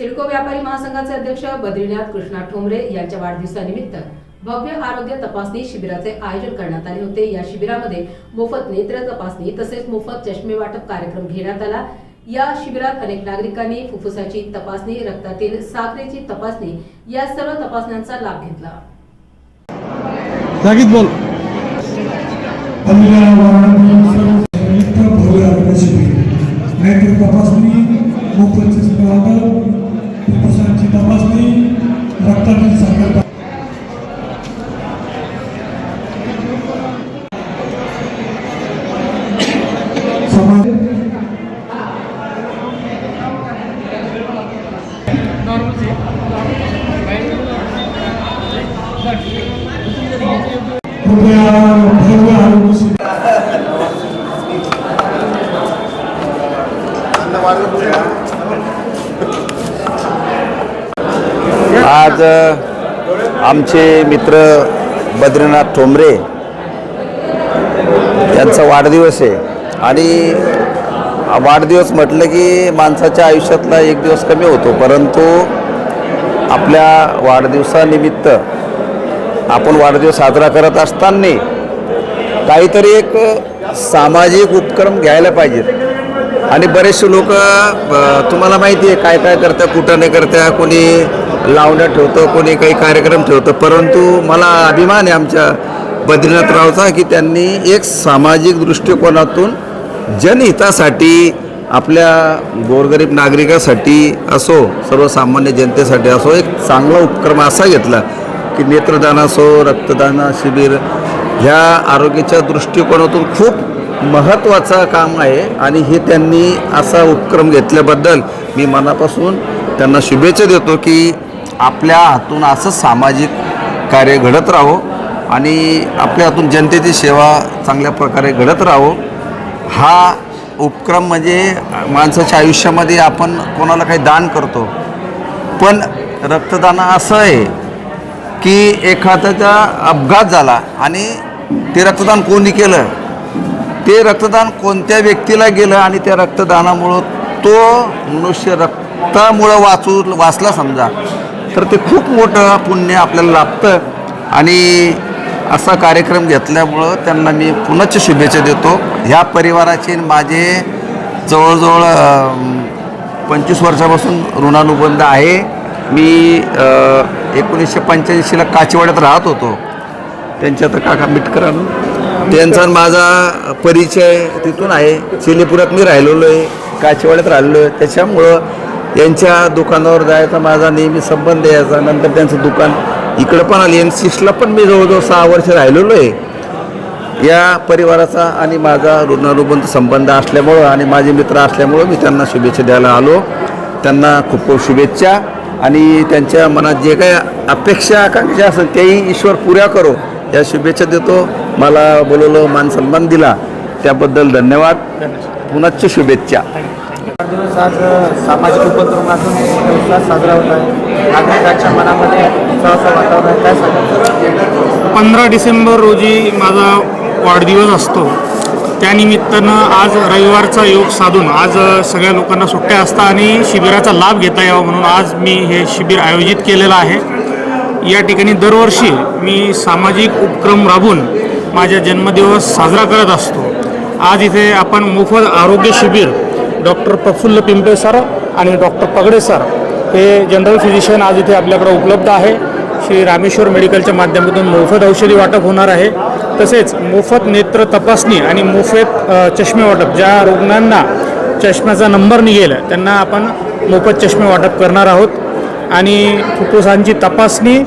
सिडको व्यापारी महासंघाचे अध्यक्ष बद्रीनाथ कृष्णा ठोंबरे यांच्या वाढदिवसानिमित्त भव्य आरोग्य तपासणी शिबिराचे आयोजन करण्यात आले होते. या शिबिरामध्ये मोफत नेत्र तपासणी तसेच मोफत चष्मे वाटप कार्यक्रम घेण्यात आला. या शिबिरात अनेक नागरिकांनी फुफ्फुसाची तपासणी रक्तातील साखरेची तपासणी या सर्व तपासण्यांचा लाभ घेतला. आज आमचे मित्र बद्रीनाथ ठोंबरे यांचा वाढदिवस आहे. आणि वाढदिवस म्हटलं की माणसाच्या आयुष्यातला एक दिवस कमी होतो परंतु आपल्या वाढदिवसानिमित्त आपण वाढदिवस साजरा करत असताना काहीतरी एक सामाजिक उपक्रम घ्यायला पाहिजेत. आणि बरेचसे लोक तुम्हाला माहिती आहे काय काय करतं कुठं नाही करत्या कोणी लावण्या ठेवतं कोणी काही कार्यक्रम ठेवतं. परंतु मला अभिमान आहे आमच्या बद्रीनाथरावचा की त्यांनी एक सामाजिक दृष्टिकोनातून जनहितासाठी आपल्या गोरगरीब नागरिकासाठी असो सर्वसामान्य जनतेसाठी असो एक चांगला उपक्रम असा घेतला की नेत्रदान असो रक्तदान शिबिर ह्या आरोग्याच्या दृष्टिकोनातून खूप महत्त्वाचं काम आहे आणि हे त्यांनी असा उपक्रम घेतल्याबद्दल मी मनापासून त्यांना शुभेच्छा देतो की आपल्या हातून असं सामाजिक कार्य घडत राहो आणि आपल्या हातून जनतेची सेवा चांगल्या प्रकारे घडत राहो. हा उपक्रम म्हणजे माणसाच्या आयुष्यामध्ये आपण कोणाला काही दान करतो. पण रक्तदान असं आहे की एखाद्याचा अपघात झाला आणि ते रक्तदान कोणी केलं? ते रक्तदान कोणत्या व्यक्तीला गेलं आणि त्या रक्तदानामुळं तो मनुष्य रक्तामुळं वाचू वाचला समजा तर ते खूप मोठं पुण्य आपल्याला लाभतं. आणि असा कार्यक्रम घेतल्यामुळं त्यांना मी पुनश्च शुभेच्छा देतो. ह्या परिवाराचे माझे जवळजवळ पंचवीस वर्षापासून ऋणानुबंध आहे. मी एकोणीसशे पंच्याऐंशीला काचीवाड्यात राहत होतो. त्यांच्या तर काका मिटकरांना. त्यांचा आणि माझा परिचय तिथून आहे. चिलेपुरात मी राहिलेलो आहे काचेवाड्यात राहिलेलो आहे. त्याच्यामुळं त्यांच्या दुकानावर जायचा माझा नेहमी संबंध यायचा नंतर त्यांचं दुकान इकडं पण आली. एन सिक्सला पण मी जवळजवळ सहा वर्ष राहिलेलो आहे. या परिवाराचा आणि माझा ऋणानुबंध संबंध असल्यामुळं आणि माझे मित्र असल्यामुळं मी त्यांना शुभेच्छा द्यायला आलो. त्यांना खूप खूप शुभेच्छा. आणि त्यांच्या मनात जे काही अपेक्षा आकांक्षा असेल तेही ईश्वर पुऱ्या करो. या शुभेच्छा देतो. मला बोलवलं मान सन्मान दिला. त्याबद्दल धन्यवाद. पुनश्च शुभेच्छा. आज सामाजिक उपक्रमातून साजरा होत आहे. नागरिकांच्या मनामध्ये उत्साहाचं वातावरण आहे. काय पंधरा डिसेंबर रोजी माझा वाढदिवस असतो. त्यानिमित्तानं आज रविवारचा योग साधून आज सगळ्या लोकांना सुट्ट्या असता आणि शिबिराचा लाभ घेता यावा म्हणून आज मी हे शिबिर आयोजित केलेलं आहे. या ठिकाणी दरवर्षी मी सामाजिक उपक्रम राबवून माझा जन्मदिवस साजरा करत असतो. आज इथे आपण मोफत आरोग्य शिबिर डॉक्टर प्रफुल्ल पिंपळे सर आणि डॉक्टर पगडे सर हे जनरल फिजिशियन आज इथे आपल्याकडे उपलब्ध आहे. श्री रामेश्वर मेडिकलच्या माध्यमातून मोफत औषधी वाटप होणार आहे. तसेच मोफत नेत्र तपासणी आणि मोफत चष्मे वाटप ज्या रुग्णांना चष्म्याचा नंबर निघेल त्यांना आपण मोफत चष्मे वाटप करणार आहोत. आणि फुफ्फुसांची तपासणी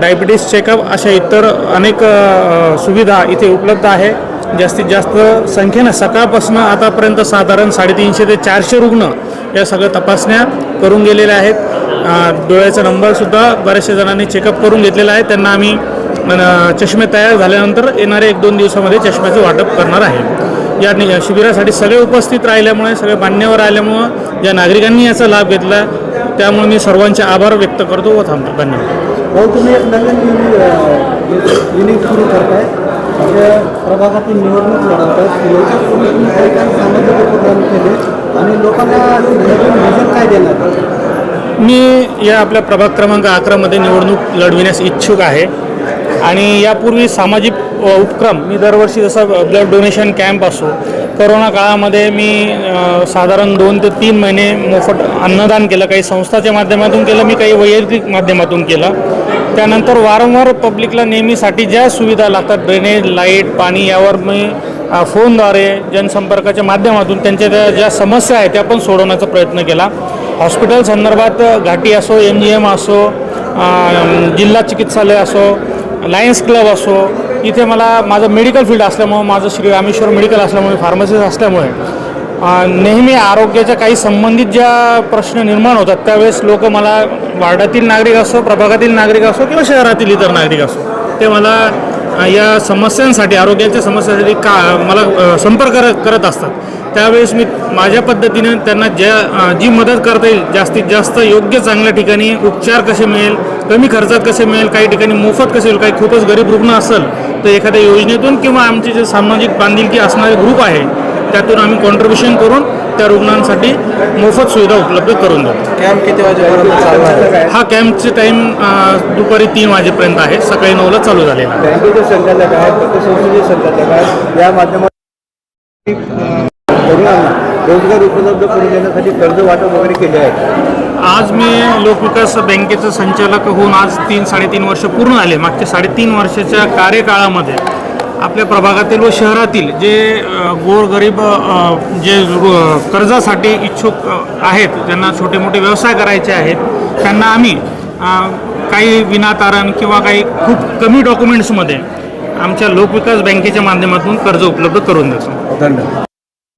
डायबिटीस चेकअप अशा इतर अनेक सुविधा इथे उपलब्ध आहे. जास्तीत जास्त संख्येनं सकाळपासून आतापर्यंत साधारण साडेतीनशे ते चारशे रुग्ण या सगळ्या तपासण्या करून गेलेल्या आहेत. डोळ्याचा नंबरसुद्धा बऱ्याचशा जणांनी चेकअप करून घेतलेला आहे. त्यांना आम्ही चष्मे तयार झाल्यानंतर येणाऱ्या एक दोन दिवसामध्ये चष्म्याचं वाटप करणार आहे. या शिबिरासाठी सगळे उपस्थित राहिल्यामुळे सगळे मान्यवर आल्यामुळं या नागरिकांनी याचा लाभ घेतला. त्यामुळे मी सर्वांचे आभार व्यक्त करतो व थांबतो. धन्यवाद. भाऊ तुम्ही एक नवीन युनिट सुरू करताय. आपल्या प्रभागातील निवडणूक लढवताय. याच्यापूर्वी तुम्ही काही काही सामाजिक उपक्रम केले. आणि लोकांना नवीन काय देणार? मी या आपल्या प्रभाग क्रमांक अकरामध्ये निवडणूक लढविण्यास इच्छुक आहे. आणि यापूर्वी सामाजिक उपक्रम मी दरवर्षी जसं ब्लड डोनेशन कॅम्प असो करोना काळामध्ये मी साधारण दोन ते तीन महिने मोफत अन्नदान केलं. काही संस्थाच्या माध्यमातून केलं मी काही वैयक्तिक माध्यमातून केलं. त्यानंतर वारंवार पब्लिकला नेहमीसाठी ज्या सुविधा लागतात ड्रेनेज लाइट पाणी यावर मी फोनद्वारे जनसंपर्काच्या माध्यमातून त्यांच्या त्या ज्या समस्या आहेत त्या पण सोडवण्याचा प्रयत्न केला. हॉस्पिटल संदर्भात घाटी असो एम जी एम असो जिल्हा चिकित्सालय असो लायन्स क्लब असो इथे मला माझं मेडिकल फील्ड असल्यामुळं माझं श्री रामेश्वर मेडिकल असल्यामुळे फार्मसिस्ट असल्यामुळे नेहमी आरोग्याच्या काही संबंधित ज्या प्रश्न निर्माण होतात त्यावेळेस लोक मला वार्डातील नागरिक असो प्रभागातील नागरिक असो किंवा शहरातील इतर नागरिक असो ते मला या समस्यांसाठी आरोग्याच्या समस्यांसाठी का मला संपर्क कर- करत असतात. त्यावेळेस मी माझ्या पद्धतीने त्यांना ज्या जी मदत करता येईल जास्तीत जास्त योग्य चांगल्या ठिकाणी उपचार कसे मिळेल कमी खर्चात कसे मिळेल काही ठिकाणी मोफत कसे होईल काही खूपच गरीब रुग्ण असेल तर एखाद्या योजनेतून किंवा आमचे जे सामाजिक बांधिलकी असणारे ग्रुप आहे त्यातून आम्ही कॉन्ट्रीब्युशन करून त्या रुग्णांसाठी मोफत सुविधा उपलब्ध करून देतो कॅम्प किती वाजेपर्यंत चालू आहे? हा कॅम्पचे टाईम दुपारी तीन वाजेपर्यंत आहे. सकाळी नऊला चालू झालेला आहे. बँकेचे संचालक आहेत पतसंस्थेचे संचालक आहेत. या माध्यमातून तरुणांना रोजगार उपलब्ध करून देण्यासाठी कर्ज वाटप वगैरे केले आहे. आज मी लोकविकास बँकेचं संचालक होऊन आज तीन साडेतीन वर्ष पूर्ण झाले. मागच्या साडेतीन वर्षाच्या कार्यकाळामध्ये आपल्या प्रभागातील व शहरातील जे गोरगरीब जे कर्जासाठी इच्छुक आहेत ज्यांना छोटे मोठे व्यवसाय करायचे आहेत त्यांना आम्ही काही विनातारण किंवा काही खूप कमी डॉक्युमेंट्समध्ये आमच्या लोकविकास बँकेच्या माध्यमातून कर्ज उपलब्ध करून देतो. धन्यवाद.